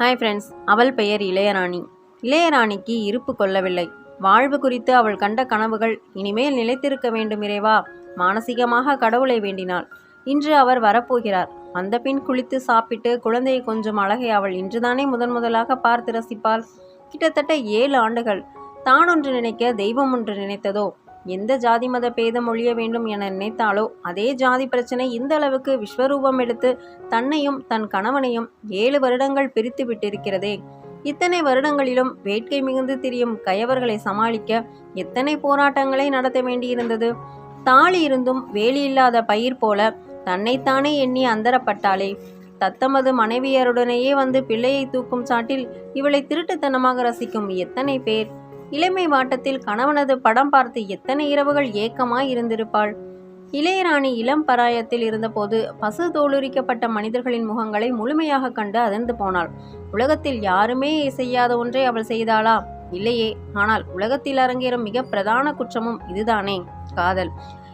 Hi friends அவள் பெயர் இளையராணி. இளையராணிக்கு இருப்பு கொள்ளவில்லை. வாழ்வு குறித்து அவள் கண்ட கனவுகள் இனிமேல் நிலைத்திருக்க வேண்டும் இறைவா மானசீகமாக கடவுளை வேண்டினாள். இன்று அவர் வரப்போகிறார். அந்த பின் குளித்து சாப்பிட்டு குழந்தையை கொஞ்சம் அழகை அவள் இன்றுதானே முதன் முதலாக பார்த்து ரசிப்பாள். கிட்டத்தட்ட ஏழு ஆண்டுகள். தான் ஒன்று நினைக்க தெய்வம் ஒன்று நினைத்ததோ எந்த ஜாதி மத பேதம் ஒழிய வேண்டும் என நினைத்தாலோ அதே ஜாதி பிரச்சனை இந்த அளவுக்கு விஸ்வரூபம் எடுத்து தன்னையும் தன் கணவனையும் ஏழு வருடங்கள் பிரித்து விட்டிருக்கிறதே. இத்தனை வருடங்களிலும் வேட்கை மிகுந்து திரியும் கயவர்களை சமாளிக்க எத்தனை போராட்டங்களை நடத்த வேண்டியிருந்தது? தாலி இருந்தும் வேலி இல்லாத பயிர் போல தன்னைத்தானே எண்ணி அந்தரப்பட்டாளே. தத்தமது மனைவியருடனேயே வந்து பிள்ளையை தூக்கும் சாட்டில் இவளை திருட்டுத்தனமாக ரசிக்கும் எத்தனை பேர்? இளமை வாட்டத்தில் கணவனது படம் பார்த்து எத்தனை இரவுகள் ஏக்கமாய் இருந்திருப்பாள்? இளையராணி இளம் பராயத்தில் இருந்தபோது பசு தோலுரிக்கப்பட்ட மனிதர்களின் முகங்களை முழுமையாக கண்டு அதிர்ந்து போனாள். உலகத்தில் யாருமே செய்யாத ஒன்றை அவள் செய்தாளா? இல்லையே. ஆனால் உலகத்தில் அரங்கேறும் மிக பிரதான குற்றமும் இதுதானே. காதல்.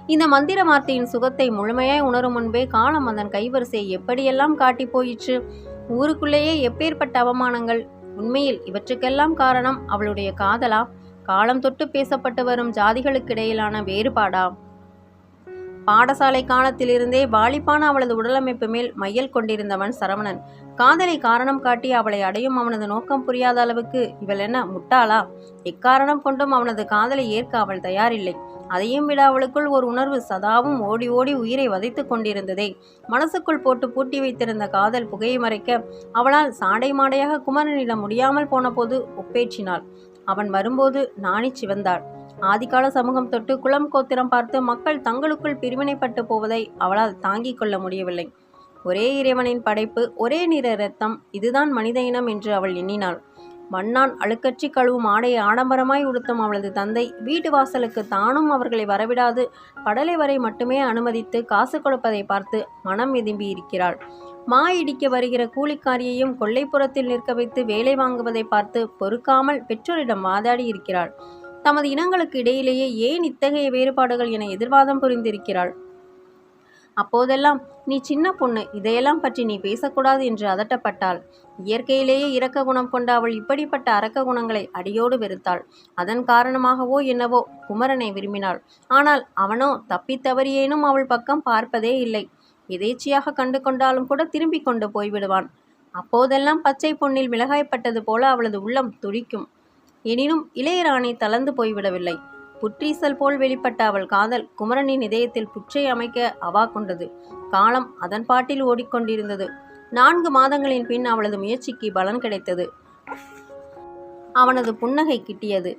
இந்த மந்திர வார்த்தையின் சுகத்தை முழுமையாய் உணரும் முன்பே காலம் அதன் கைவரிசையை எப்படியெல்லாம் காட்டி போயிற்று? ஊருக்குள்ளேயே எப்பேற்பட்ட அவமானங்கள்? உண்மையில் இவற்றுக்கெல்லாம் காரணம் அவளுடைய காதலா? காலம் தொட்டு பேசப்பட்டு வரும் ஜாதிகளுக்கிடையிலான வேறுபாடா? பாடசாலை காலத்திலிருந்தே வாலிப்பான அவளது உடலமைப்பு மேல் மையல் கொண்டிருந்தவன் சரவணன். காதலை காரணம் காட்டி அவளை அடையும் அவனது நோக்கம் புரியாத அளவுக்கு இவள் என்ன முட்டாளா? எக்காரணம் கொண்டும் அவனது காதலை ஏற்க அவள் தயாரில்லை. அதையும் விட அவளுக்குள் ஒரு உணர்வு சதாவும் ஓடி ஓடி உயிரை வதைத்து கொண்டிருந்ததே. மனசுக்குள் போட்டு பூட்டி வைத்திருந்த காதல் புகையை மறைக்க அவளால் சாடை மாடையாக குமரனிடம் முடியாமல் போனபோது ஒப்பேற்றினாள். அவன் வரும்போது நாணி சிவந்தாள். ஆதிகால சமூகம் தொட்டு குளம் கோத்திரம் பார்த்து மக்கள் தங்களுக்குள் பிரிவினைப்பட்டு போவதை அவளால் தாங்கிக் கொள்ள முடியவில்லை. ஒரே இறைவனின் படைப்பு ஒரே நிற இரத்தம் இதுதான் மனித இனம் என்று அவள் எண்ணினாள். மண்ணான் அழுக்கற்றி கழுவும் ஆடையை ஆடம்பரமாய் உடுத்தும் அவளது தந்தை வீட்டு வாசலுக்கு தானும் அவர்களை வரவிடாது. படலை வரை மட்டுமே அனுமதித்து காசு கொடுப்பதை பார்த்து மனம் எதும்பி இருக்கிறாள் மா இடிக்க வருகிற கூலிக்காரியையும் கொள்ளைப்புறத்தில் நிற்க வைத்து வேலை வாங்குவதை பார்த்து பொறுக்காமல் பெற்றோரிடம் வாதாடி இருக்கிறாள். தமது இனங்களுக்கு இடையிலேயே ஏன் இத்தகைய வேறுபாடுகள் என எதிர்வாதம் புரிந்திருக்கிறாள். அப்போதெல்லாம் நீ சின்ன பொண்ணு இதையெல்லாம் பற்றி நீ பேசக்கூடாது என்று அதட்டப்பட்டாள். இயற்கையிலேயே இரக்க குணம் கொண்ட அவள் இப்படிப்பட்ட அரக்க குணங்களை அடியோடு வெறுத்தாள். அதன் காரணமாகவோ என்னவோ குமரனை விரும்பினாள். ஆனால் அவனோ தப்பித்தவறியேனும் அவள் பக்கம் பார்ப்பதே இல்லை. எதேச்சியாக கண்டு கொண்டாலும் கூட திரும்பி கொண்டு போய்விடுவான். அப்போதெல்லாம் பச்சை பொன்னில் மிளகாய்ப்பட்டது போல அவளது உள்ளம் துடிக்கும். எனினும் இளையராணி தளர்ந்து போய்விடவில்லை. புற்றீசல் போல் வெளிப்பட்ட அவள் காதல் குமரனின் இதயத்தில் புற்றை அமைக்க அவா கொண்டது. காலம் அதன் பாட்டில் ஓடிக்கொண்டிருந்தது. நான்கு மாதங்களின் பின் அவளது முயற்சிக்கு பலன் கிடைத்தது. அவனது புன்னகை கிட்டியது.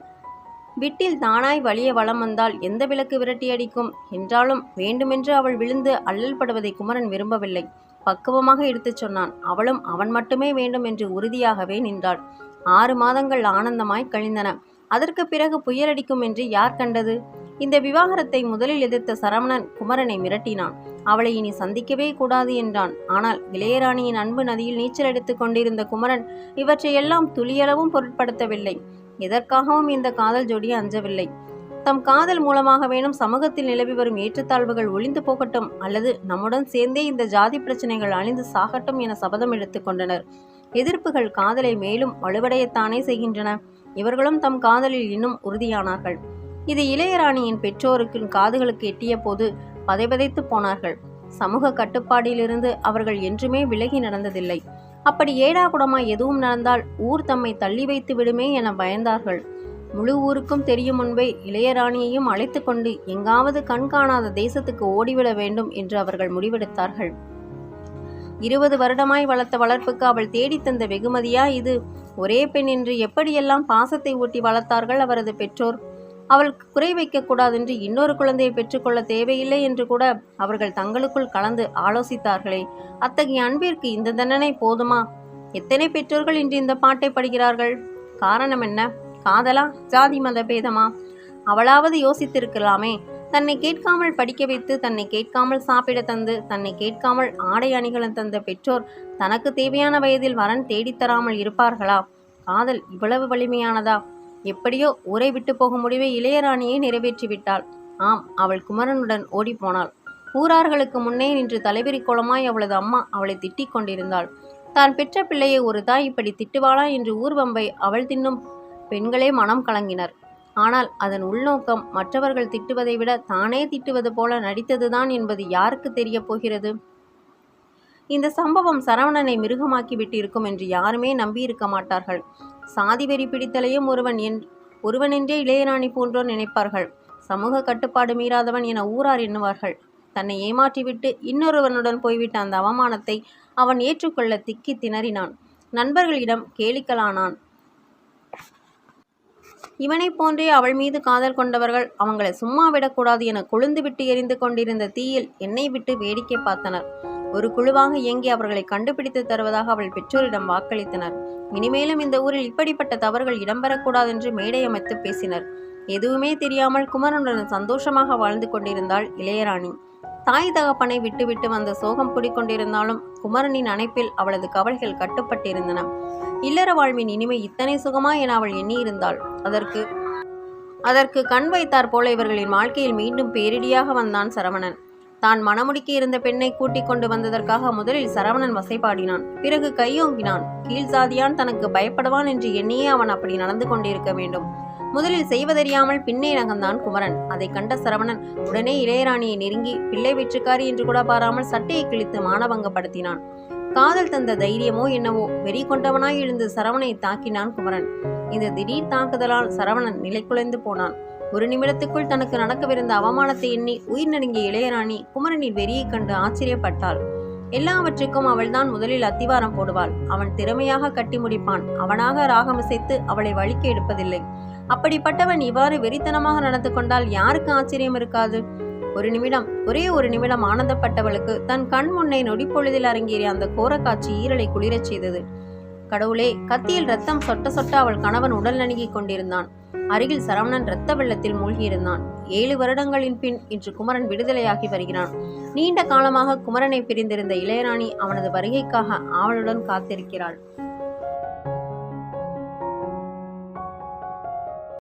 விட்டில் தானாய் வலிய வளம் வந்தால் எந்த விளக்கு விரட்டியடிக்கும் என்றாலும் வேண்டுமென்று அவள் விழுந்து அல்லல் படுவதை குமரன் விரும்பவில்லை. பக்குவமாக எடுத்துச் சொன்னான். அவளும் அவன் மட்டுமே வேண்டும் என்று உறுதியாகவே நின்றாள். ஆறு மாதங்கள் ஆனந்தமாய் கழிந்தன. அதற்கு பிறகு புயலடிக்கும் என்று யார் கண்டது? இந்த விவாகரத்தை முதலில் எதிர்த்த சரவணன் குமரனை மிரட்டினான். அவளை இனி சந்திக்கவே கூடாது என்றான். ஆனால் இளையராணியின் அன்பு நதியில் நீச்சல் எடுத்துக் கொண்டிருந்த குமரன் இவற்றையெல்லாம் துளியளவும் பொருட்படுத்தவில்லை. எதற்காகவும் இந்த காதல் ஜோடி அஞ்சவில்லை. தம் காதல் மூலமாக வேணும் சமூகத்தில் நிலவி வரும் ஏற்றத்தாழ்வுகள் ஒளிந்து போகட்டும் அல்லது நம்முடன் சேர்ந்தே இந்த ஜாதி பிரச்சனைகள் அழிந்து சாகட்டும் என சபதம் எடுத்துக்கொண்டனர் எதிர்ப்புகள் காதலை மேலும் வலுவடையத்தானே செய்கின்றன. இவர்களும் தம் காதலில் இன்னும் உறுதியானார்கள். இது இளையராணியின் பெற்றோருக்கு காதுகளுக்கு எட்டிய போது பதைபதைத்து போனார்கள். சமூக கட்டுப்பாடிலிருந்து அவர்கள் என்றுமே விலகி நடந்ததில்லை. அப்படி ஏடாகுடமாய் எதுவும் நடந்தால் ஊர் தம்மை தள்ளி வைத்து விடுமே என பயந்தார்கள். முழு ஊருக்கும் தெரியும் முன்பே இளையராணியையும் அழைத்து கொண்டு எங்காவது கண் காணாத தேசத்துக்கு ஓடிவிட வேண்டும் என்று அவர்கள் முடிவெடுத்தார்கள். இருபது வருடமாய் வளர்த்த வளர்ப்புக்கு அவள் தேடித் தந்த வெகுமதியா இது? ஒரே பெண் என்று எப்படியெல்லாம் பாசத்தை ஊட்டி வளர்த்தார்கள் அவரது பெற்றோர்? அவளுக்கு குறை வைக்கக்கூடாதென்று இன்னொரு குழந்தையை பெற்றுக்கொள்ள தேவையில்லை என்று கூட அவர்கள் தங்களுக்குள் கலந்து ஆலோசித்தார்களே. அத்தகைய அன்பிற்கு இந்த தண்டனை போதுமா? எத்தனை பெற்றோர்கள் இன்று இந்த பாட்டை படிக்கிறார்கள் காரணம் என்ன? காதலா? ஜாதி மத பேதமா அவளாவது யோசித்திருக்கலாமே. தன்னை கேட்காமல் படிக்க வைத்து தன்னை கேட்காமல் சாப்பிட தந்து தன்னை கேட்காமல் ஆடை அணிகலன் தந்த பெற்றோர் தனக்கு தேவையான வயதில் வரன் தேடித்தராமல் இருப்பார்களா? காதல் இவ்வளவு வலிமையானதா? எப்படியோ ஊரை விட்டு போகும் முடிவை இளையராணியை நிறைவேற்றி விட்டாள். ஆம் அவள் குமரனுடன் ஓடிப்போனாள் ஊரார்களுக்கு முன்னே நின்று தலைவிரி கோலமாய் அவளது அம்மா அவளை திட்டிக் கொண்டிருந்தாள். தான் பெற்ற பிள்ளையை ஒரு தாய் இப்படி திட்டுவாளா? என்று ஊர்வம்பை அவள் தின்னும் பெண்களே மனம் கலங்கினர். ஆனால் அதன் உள்நோக்கம் மற்றவர்கள் திட்டுவதை விட தானே திட்டுவது போல நடித்ததுதான் என்பது யாருக்கு தெரியப் போகிறது? இந்த சம்பவம் சரவணனை மிருகமாக்கி விட்டிருக்கும் என்று யாருமே நம்பியிருக்க மாட்டார்கள். சாதி வெறி பிடித்தலையும் ஒருவன் என் ஒருவனென்றே இளையராணி போன்றோர் நினைப்பார்கள். சமூக கட்டுப்பாடு மீறாதவன் என ஊரார் எண்ணுவார்கள். தன்னை ஏமாற்றிவிட்டு இன்னொருவனுடன் போய்விட்ட அந்த அவமானத்தை அவன் ஏற்றுக்கொள்ள திக்கி திணறினான். நண்பர்களிடம் கேளிக்கலானான் இவனைப் போன்றே அவள் மீது காதல் கொண்டவர்கள் அவங்களை சும்மா விடக்கூடாது என கொழுந்து விட்டு எரிந்து கொண்டிருந்த தீயில் எண்ணெய் விட்டு வேடிக்கை பார்த்தனர். ஒரு குழுவாக இயங்கி அவர்களை கண்டுபிடித்து தருவதாக அவள் பெற்றோரிடம் வாக்களித்தனர். இனிமேலும் இந்த ஊரில் இப்படிப்பட்ட தவறுகள் இடம்பெறக்கூடாது என்று மேடை அமைத்து பேசினர். எதுவுமே தெரியாமல் குமரனுடன் சந்தோஷமாக வாழ்ந்து கொண்டிருந்தாள் இளையராணி. தாய் தகப்பனை விட்டுவிட்டு வந்த சோகம் குடிக்கொண்டிருந்தாலும் குமரனின் அணைப்பில் அவளது கவலைகள் கட்டுப்பட்டிருந்தன. இல்லற வாழ்வின் இனிமை இத்தனை சுகமா என அவள் எண்ணியிருந்தாள். அதற்கு அதற்கு கண் வைத்தார் போல இவர்களின் வாழ்க்கையில் மீண்டும் பேரிடியாக வந்தான் சரவணன். தான் மணமுடிக்க இருந்த பெண்ணை கூட்டிக் கொண்டு வந்ததற்காக முதலில் சரவணன் வசைபாடினான். பிறகு கையோங்கினான். கீழ்சாதியான் தனக்கு பயப்படுவான் என்று எண்ணியே அவன் அப்படி நடந்து கொண்டிருக்க வேண்டும். முதலில் செய்வதறியாமல் பின்னே நகர்ந்தான் குமரன். அதை கண்ட சரவணன் உடனே இளையராணியை நெருங்கி பிள்ளை வெற்றுக்காரி என்று கூட பாராமல் சட்டையை கிழித்து மானபங்கப்படுத்தினான். காதல் தந்த தைரியமோ என்னவோ வெறி கொண்டவனாய் எழுந்து சரவணனை தாக்கினான் குமரன். இந்த திடீர் தாக்குதலால் சரவணன் நிலைக்குலைந்து போனான். ஒரு நிமிடத்துக்குள் தனக்கு நடக்கவிருந்த அவமானத்தை எண்ணி உயிர் நடுங்கிய இளையராணி குமரனின் வெறியைக் கண்டு ஆச்சரியப்பட்டாள். எல்லாவற்றுக்கும் அவள்தான் முதலில் அத்திவாரம் போடுவாள். அவன் திறமையாக கட்டி முடிப்பான். அவனாக ராகமிசைத்து அவளை வழிக்கு எடுப்பதில்லை. அப்படிப்பட்டவன் இவ்வாறு வெறித்தனமாக நடந்து கொண்டால் யாருக்கு ஆச்சரியம் இருக்காது? ஒரு நிமிடம் ஒரே ஒரு நிமிடம் ஆனந்தப்பட்டவளுக்கு தன் கண் முன்னே நொடிப்பொழுதில் அரங்கேறிய அந்த கோரக்காட்சி ஈரலை குளிரச் செய்தது. கடவுளே கத்தியில் ரத்தம் சொட்ட சொட்ட அவள் கணவன் உடல் நணுகிக் கொண்டிருந்தான். அருகில் சரவணன் இரத்த வெள்ளத்தில் மூழ்கியிருந்தான். ஏழு வருடங்களின் பின் இன்று குமரன் விடுதலையாகி வருகிறான். நீண்ட காலமாக குமரனை பிரிந்திருந்த இளையராணி அவனது வருகைக்காக ஆவலுடன் காத்திருக்கிறாள்.